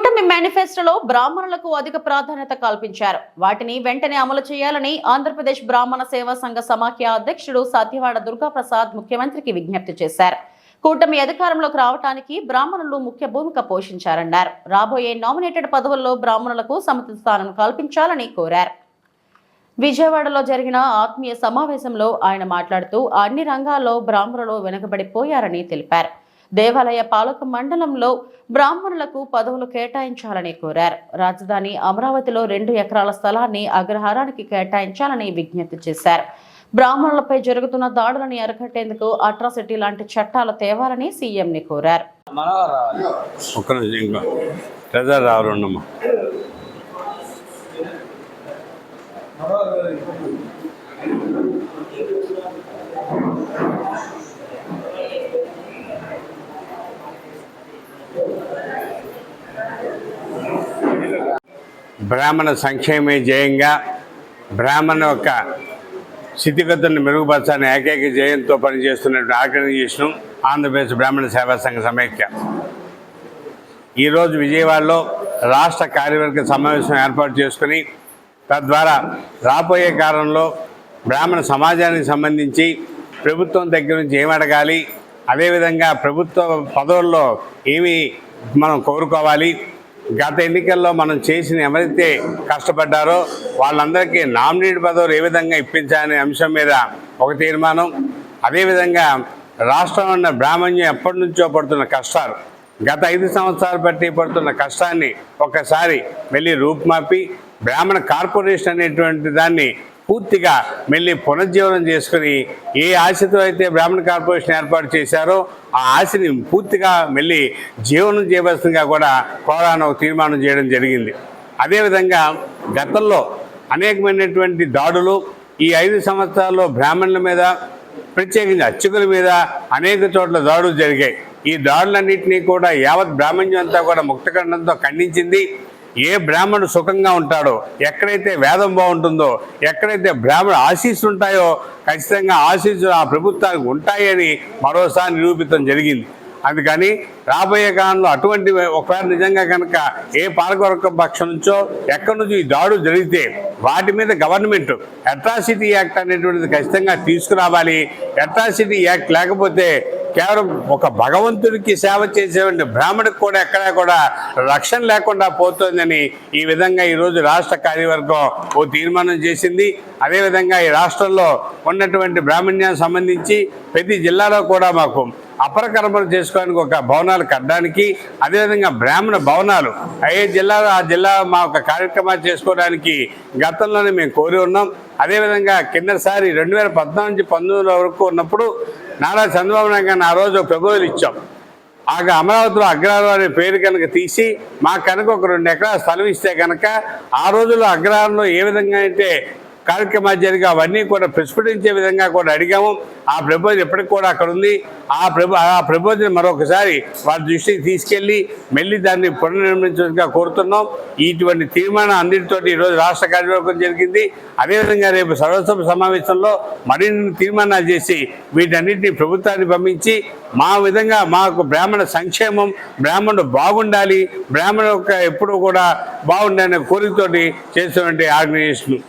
కూటమి మేనిఫెస్టోలో బ్రాహ్మణులకు అధిక ప్రాధాన్యత కల్పించారు. వాటిని వెంటనే అమలు చేయాలని ఆంధ్రప్రదేశ్ బ్రాహ్మణ సేవా సంఘ సమాఖ్య అధ్యక్షుడు సత్యవాడ దుర్గాప్రసాద్ ముఖ్యమంత్రికి విజ్ఞప్తి చేశారు. కూటమి అధికారంలోకి రావడానికి బ్రాహ్మణులు ముఖ్య భూమిక పోషించారన్నారు. రాబోయే నామినేటెడ్ పదవుల్లో బ్రాహ్మణులకు సమత స్థానం కల్పించాలని కోరారు. విజయవాడలో జరిగిన ఆత్మీయ సమావేశంలో ఆయన మాట్లాడుతూ అన్ని రంగాల్లో బ్రాహ్మణులు వెనుకబడిపోయారని తెలిపారు. దేవాలయ పాలక మండలంలో బ్రాహ్మణులకు పదవులు కేటాయించాలని కోరారు. రాజధాని అమరావతిలో రెండు ఎకరాల స్థలాన్ని అగ్రహారానికి కేటాయించాలని విజ్ఞప్తి చేశారు. బ్రాహ్మణులపై జరుగుతున్న దాడులని అరికట్టేందుకు అట్రాసిటీ లాంటి చట్టాలు తేవాలని సీఎంని కోరారు. మనోహర్ బ్రాహ్మణ సంక్షేమే జయంగా బ్రాహ్మణ యొక్క స్థితిగతులను మెరుగుపరచాలని ఏకైక జయంతో పనిచేస్తున్నటువంటి ఆర్గనైజేషన్ ఆంధ్రప్రదేశ్ బ్రాహ్మణ సేవా సంఘ సమైక్య. ఈరోజు విజయవాడలో రాష్ట్ర కార్యవర్గ సమావేశం ఏర్పాటు చేసుకుని తద్వారా రాబోయే కాలంలో బ్రాహ్మణ సమాజానికి సంబంధించి ప్రభుత్వం దగ్గర నుంచి ఏమి అడగాలి అదేవిధంగా ప్రభుత్వ పదవుల్లో ఏమి మనం కోరుకోవాలి? గత ఎన్నికల్లో మనం చేసిన ఎవరైతే కష్టపడ్డారో వాళ్ళందరికీ నామినేట్ పదవులు ఏ విధంగా ఇప్పించాలనే అంశం మీద ఒక తీర్మానం. అదేవిధంగా రాష్ట్రం ఉన్న బ్రాహ్మణ్యం ఎప్పటి నుంచో పడుతున్న కష్టాలు గత ఐదు సంవత్సరాలు బట్టి పడుతున్న కష్టాన్ని ఒక్కసారి వెళ్ళి రూపుమాపి బ్రాహ్మణ కార్పొరేషన్ అనేటువంటి దాన్ని పూర్తిగా మళ్ళీ పునర్జీవనం చేసుకుని ఏ ఆశతో అయితే బ్రాహ్మణ కార్పొరేషన్ ఏర్పాటు చేశారో ఆ ఆశని పూర్తిగా మళ్ళీ జీవనం చేయవలసిందిగా కూడా కోరాను తీర్మానం చేయడం జరిగింది. అదేవిధంగా గతంలో అనేకమైనటువంటి దాడులు ఈ ఐదు సంవత్సరాల్లో బ్రాహ్మణుల మీద ప్రత్యేకంగా అర్చకుల మీద అనేక చోట్ల దాడులు జరిగాయి. ఈ దాడులన్నింటినీ కూడా యావత్ బ్రాహ్మణ్యం అంతా కూడా ముక్తఖండంతో ఖండించింది. ఏ బ్రాహ్మణుడు సుఖంగా ఉంటాడో ఎక్కడైతే వేదం బాగుంటుందో ఎక్కడైతే బ్రాహ్మణ ఆశీస్సులు ఉంటాయో ఖచ్చితంగా ఆశీస్సులు ఆ ప్రభుత్వానికి ఉంటాయని మరోసారి నిరూపితం జరిగింది. అందుకని రాబోయే కాలంలో అటువంటి ఒకవేళ నిజంగా కనుక ఏ పాలకవర్గ పక్షం నుంచో ఎక్కడి నుంచి ఈ దాడు జరిగితే వాటి మీద గవర్నమెంట్ అట్రాసిటీ యాక్ట్ అనేటువంటిది ఖచ్చితంగా తీసుకురావాలి. అట్రాసిటీ యాక్ట్ లేకపోతే కేవలం ఒక భగవంతుడికి సేవ చేసేవంటి బ్రాహ్మడికి కూడా ఎక్కడా కూడా రక్షణ లేకుండా పోతుందని ఈ విధంగా ఈరోజు రాష్ట్ర కార్యవర్గం ఓ తీర్మానం చేసింది. అదేవిధంగా ఈ రాష్ట్రంలో ఉన్నటువంటి బ్రాహ్మణ్యానికి సంబంధించి ప్రతి జిల్లాలో కూడా మాకు అపర కర్మలు చేసుకోవడానికి ఒక భవనాలు కట్టడానికి అదేవిధంగా బ్రాహ్మణ భవనాలు ఏ జిల్లాలో ఆ జిల్లా మా ఒక కార్యక్రమాలు చేసుకోవడానికి గతంలోనే మేము కోరి ఉన్నాం. అదేవిధంగా కిందసారి రెండు వేల పద్నాలుగు నుంచి పంతొమ్మిది వరకు ఉన్నప్పుడు నారా చంద్రబాబు నాయుడు గారిని ఆ రోజు ప్రపోజల్ ఇచ్చాం. ఆ అమరావతిలో అగ్రహారం అనే పేరు కనుక తీసి మాకు కనుక ఒక రెండు ఎకరాల స్థలం ఇస్తే కనుక ఆ రోజుల్లో అగ్రహారంలో ఏ విధంగా అయితే కార్యక్రమాలు జరిగి అవన్నీ కూడా ప్రస్ఫుటించే విధంగా కూడా అడిగాము. ఆ ప్రబోధన ఇప్పటికి కూడా అక్కడ ఉంది. ఆ ప్రభు ఆ ప్రబోధన మరొకసారి వారి దృష్టికి తీసుకెళ్ళి మళ్ళీ దాన్ని పునర్నిర్మించగా కోరుతున్నాం. ఇటువంటి తీర్మానం అన్నిటితోటి ఈరోజు రాష్ట్ర కార్యవర్గం జరిగింది. అదేవిధంగా రేపు సర్వసభ సమావేశంలో మరిన్ని తీర్మానాలు చేసి వీటన్నిటిని ప్రభుత్వాన్ని పంపించి మా విధంగా మాకు బ్రాహ్మణ సంక్షేమం బ్రాహ్మణుడు బాగుండాలి బ్రాహ్మణ యొక్క ఎప్పుడూ కూడా బాగుండాలనే కోరికతోటి చేసినటువంటి ఆర్గనైజేషన్.